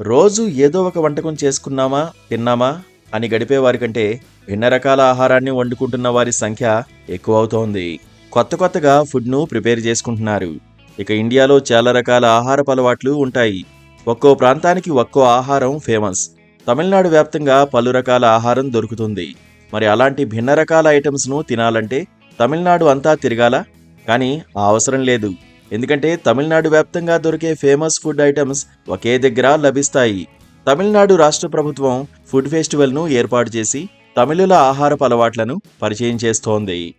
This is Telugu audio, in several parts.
రోజు ఏదో ఒక వంటకం చేసుకున్నామా తిన్నామా అని గడిపే వారి కంటే భిన్న రకాల ఆహారాన్ని వండుకుంటున్న వారి సంఖ్య ఎక్కువ అవుతోంది కొత్త కొత్తగా ఫుడ్ను ప్రిపేర్ చేసుకుంటున్నారు. ఇక ఇండియాలో చాలా రకాల ఆహారపు అలవాట్లు ఉంటాయి. ఒక్కో ప్రాంతానికి ఒక్కో ఆహారం ఫేమస్. తమిళనాడు వ్యాప్తంగా పలు రకాల ఆహారం దొరుకుతుంది. మరి అలాంటి భిన్న రకాల ఐటమ్స్ను తినాలంటే తమిళనాడు అంతా తిరగాల? కానీ ఆ అవసరం లేదు. ఎందుకంటే తమిళనాడు వ్యాప్తంగా దొరికే ఫేమస్ ఫుడ్ ఐటమ్స్ ఒకే దగ్గర లభిస్తాయి. తమిళనాడు రాష్ట్ర ప్రభుత్వం ఫుడ్ ఫెస్టివల్ను ఏర్పాటు చేసి తమిళుల ఆహారపు అలవాట్లను పరిచయం చేస్తోంది.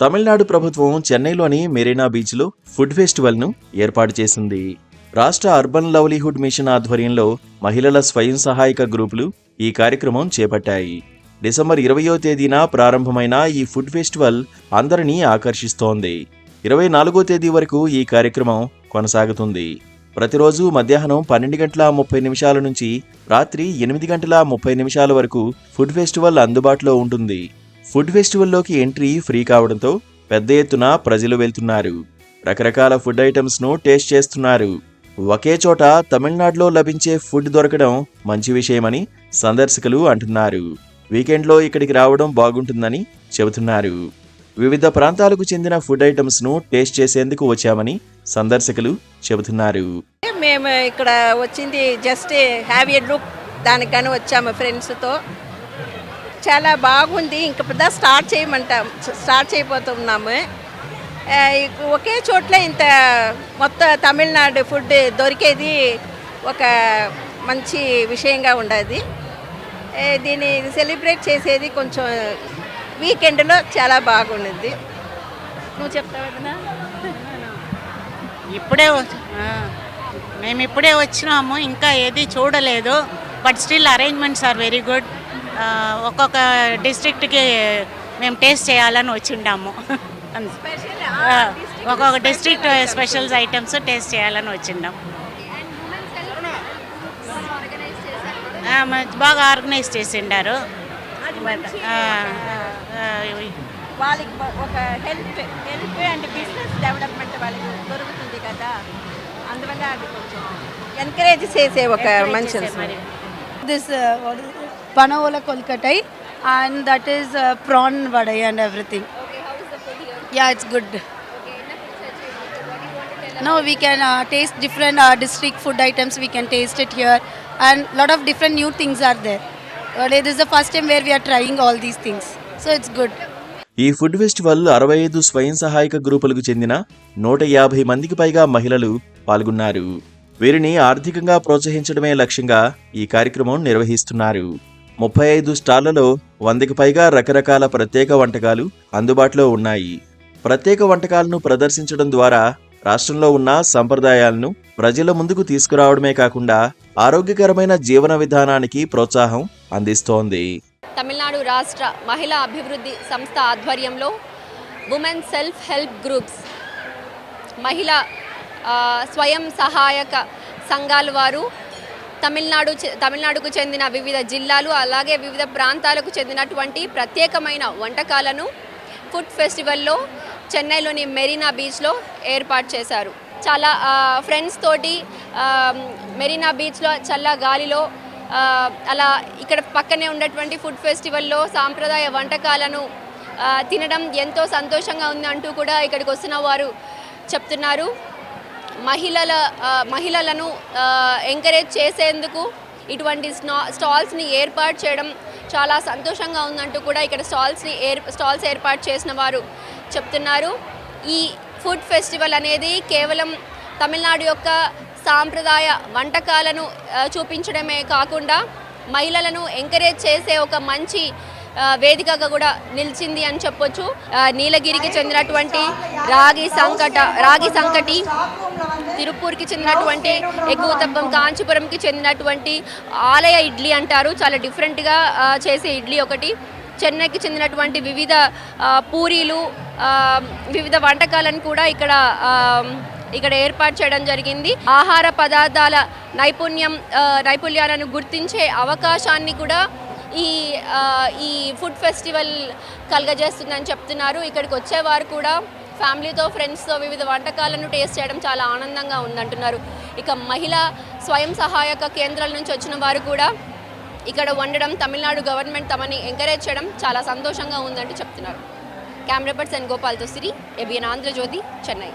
తమిళనాడు ప్రభుత్వం చెన్నైలోని మెరీనా బీచ్లో ఫుడ్ ఫెస్టివల్ను ఏర్పాటు చేసింది. రాష్ట్ర అర్బన్ లవ్లీహుడ్ మిషన్ ఆధ్వర్యంలో మహిళల స్వయం సహాయక గ్రూపులు ఈ కార్యక్రమం చేపట్టాయి. డిసెంబర్ ఇరవయో తేదీన ప్రారంభమైన ఈ ఫుడ్ ఫెస్టివల్ అందరినీ ఆకర్షిస్తోంది. ఇరవై నాలుగో తేదీ వరకు ఈ కార్యక్రమం కొనసాగుతుంది. ప్రతిరోజు మధ్యాహ్నం పన్నెండు గంటల ముప్పై నిమిషాల నుంచి రాత్రి ఎనిమిది గంటల ముప్పై నిమిషాల వరకు ఫుడ్ ఫెస్టివల్ అందుబాటులో ఉంటుంది. ఫుడ్ ఫెస్టివల్లోకి ఎంట్రీ ఫ్రీ కావడంతో పెద్ద ఎత్తున ప్రజలు వెళ్తున్నారు. రకరకాల ఫుడ్ ఐటమ్స్ను టేస్ట్ చేస్తున్నారు. ఒకే చోట తమిళనాడులో లభించే ఫుడ్ దొరకడం మంచి విషయమని సందర్శకులు అంటున్నారు. వీకెండ్లో ఇక్కడికి రావడం బాగుంటుందని చెబుతున్నారు. వివిధ ప్రాంతాలకు చెందిన ఫుడ్ ఐటమ్స్ను టేస్ట్ చేసేందుకు వచ్చామని సందర్శకులు చెబుతున్నారు. మేము ఇక్కడ వచ్చింది జస్ట్ హ్యావ్ ఎ లుక్ దానికని వచ్చాము ఫ్రెండ్స్తో. చాలా బాగుంది. ఇంక పెద్ద స్టార్ట్ చేయమంటాం స్టార్ట్ చేయబోతున్నాము. ఒకే చోట్ల ఇంత మొత్తం తమిళనాడు ఫుడ్ దొరికేది ఒక మంచి విషయంగా ఉండదు. ఏ, దీన్ని సెలబ్రేట్ చేసేది కొంచెం వీకెండ్లో చాలా బాగుంటుంది నువ్వు చెప్తావు ఇప్పుడే మేము ఇప్పుడే వచ్చినాము ఇంకా ఏది చూడలేదు but still arrangements are very good ఒక్కొక్క డిస్ట్రిక్ట్కి మేము టేస్ట్ చేయాలని వచ్చిండాము. ఒక్కొక్క డిస్ట్రిక్ట్ స్పెషల్స్ ఐటమ్స్ టేస్ట్ చేయాలని వచ్చిండాం బాగా ఆర్గనైజ్ చేసిండారు. వాళ్ళకి ఒక help help and business development వాళ్ళకి దొరుకుతుంది కదా? అందువల్ల అది కొంచెం ఎంకరేజ్ చేసే ఒక మంచి మరి. This uh, what is it? Panaola Kolkatai and that is uh, prawn vadai and everything. Yeah, it's good. No, we can uh, taste different uh, district food items. We can taste it here, and lot of different new things are there. Uh, this is the first time where we are trying all these things, so it's good. ఈ ఫుడ్ ఫెస్టివల్ అరవై ఐదు స్వయం సహాయక గ్రూపులకు చెందిన నూట యాభై మందికి పైగా మహిళలు పాల్గొన్నారు వీరిని ఆర్థికంగా ప్రోత్సహించడమే లక్ష్యంగా ఈ కార్యక్రమం నిర్వహిస్తున్నారు ముప్పై ఐదు స్టాళ్ళలో వందకి పైగా రకరకాల ప్రత్యేక వంటకాలు అందుబాటులో ఉన్నాయి ప్రత్యేక వంటకాలను ప్రదర్శించడం ద్వారా రాష్ట్రంలో ఉన్న సంప్రదాయాలను ప్రజల ముందుకు తీసుకురావడమే కాకుండా ఆరోగ్యకరమైన జీవన విధానానికి ప్రోత్సాహం అందిస్తోంది. తమిళనాడు రాష్ట్ర మహిళా అభివృద్ధి సంస్థ ఆధ్వర్యంలో ఉమెన్ సెల్ఫ్ హెల్ప్ గ్రూప్స్ మహిళా స్వయం సహాయక సంఘాల వారు తమిళనాడు చె- తమిళనాడుకు చెందిన వివిధ జిల్లాలు అలాగే వివిధ ప్రాంతాలకు చెందినటువంటి ప్రత్యేకమైన వంటకాలను ఫుడ్ ఫెస్టివల్లో చెన్నైలోని మెరీనా బీచ్లో ఏర్పాటు చేశారు. చాలా ఫ్రెండ్స్ తోటి మెరీనా బీచ్లో చల్ల గాలిలో అలా ఇక్కడ పక్కనే ఉన్నటువంటి ఫుడ్ ఫెస్టివల్లో సాంప్రదాయ వంటకాలను తినడం ఎంతో సంతోషంగా ఉంది అంటూ కూడా ఇక్కడికి వస్తున్న వారు చెప్తున్నారు. మహిళల మహిళలను ఎంకరేజ్ చేసేందుకు ఇటువంటి స్నా స్టాల్స్ని ఏర్పాటు చేయడం చాలా సంతోషంగా ఉందంటూ కూడా ఇక్కడ స్టాల్స్ని ఏర్ స్టాల్స్ ఏర్పాటు చేసిన వారు చెప్తున్నారు. ఈ ఫుడ్ ఫెస్టివల్ అనేది కేవలం తమిళనాడు యొక్క సాంప్రదాయ వంటకాలను చూపించడమే కాకుండా మహిళలను ఎంకరేజ్ చేసే ఒక మంచి వేదికగా కూడా నిలిచింది అని చెప్పొచ్చు. నీలగిరికి చెందినటువంటి రాగి సంకట రాగి సంకటి తిరుపూర్కి చెందినటువంటి ఎగువతప్పం కాంచీపురంకి చెందినటువంటి ఆలయ ఇడ్లీ అంటారు. చాలా డిఫరెంట్గా చేసే ఇడ్లీ ఒకటి. చెన్నైకి చెందినటువంటి వివిధ పూరీలు వివిధ వంటకాలను కూడా ఇక్కడ ఇక్కడ ఏర్పాటు చేయడం జరిగింది. ఆహార పదార్థాల నైపుణ్యం నైపుణ్యాలను గుర్తించే అవకాశాన్ని కూడా ఈ ఈ ఫుడ్ ఫెస్టివల్ కలగజేస్తుందని చెప్తున్నారు. ఇక్కడికి వచ్చేవారు కూడా ఫ్యామిలీతో ఫ్రెండ్స్తో వివిధ వంటకాలను టేస్ట్ చేయడం చాలా ఆనందంగా ఉందంటున్నారు. ఇక మహిళా స్వయం సహాయక కేంద్రాల నుంచి వచ్చిన వారు కూడా ఇక్కడ వండడం తమిళనాడు గవర్నమెంట్ తమని ఎంకరేజ్ చేయడం చాలా సంతోషంగా ఉందంటూ చెప్తున్నారు. కెమెరా పర్సన్ గోపాల్తో సిరి ఎబిఎన్ ఆంధ్రజ్యోతి చెన్నై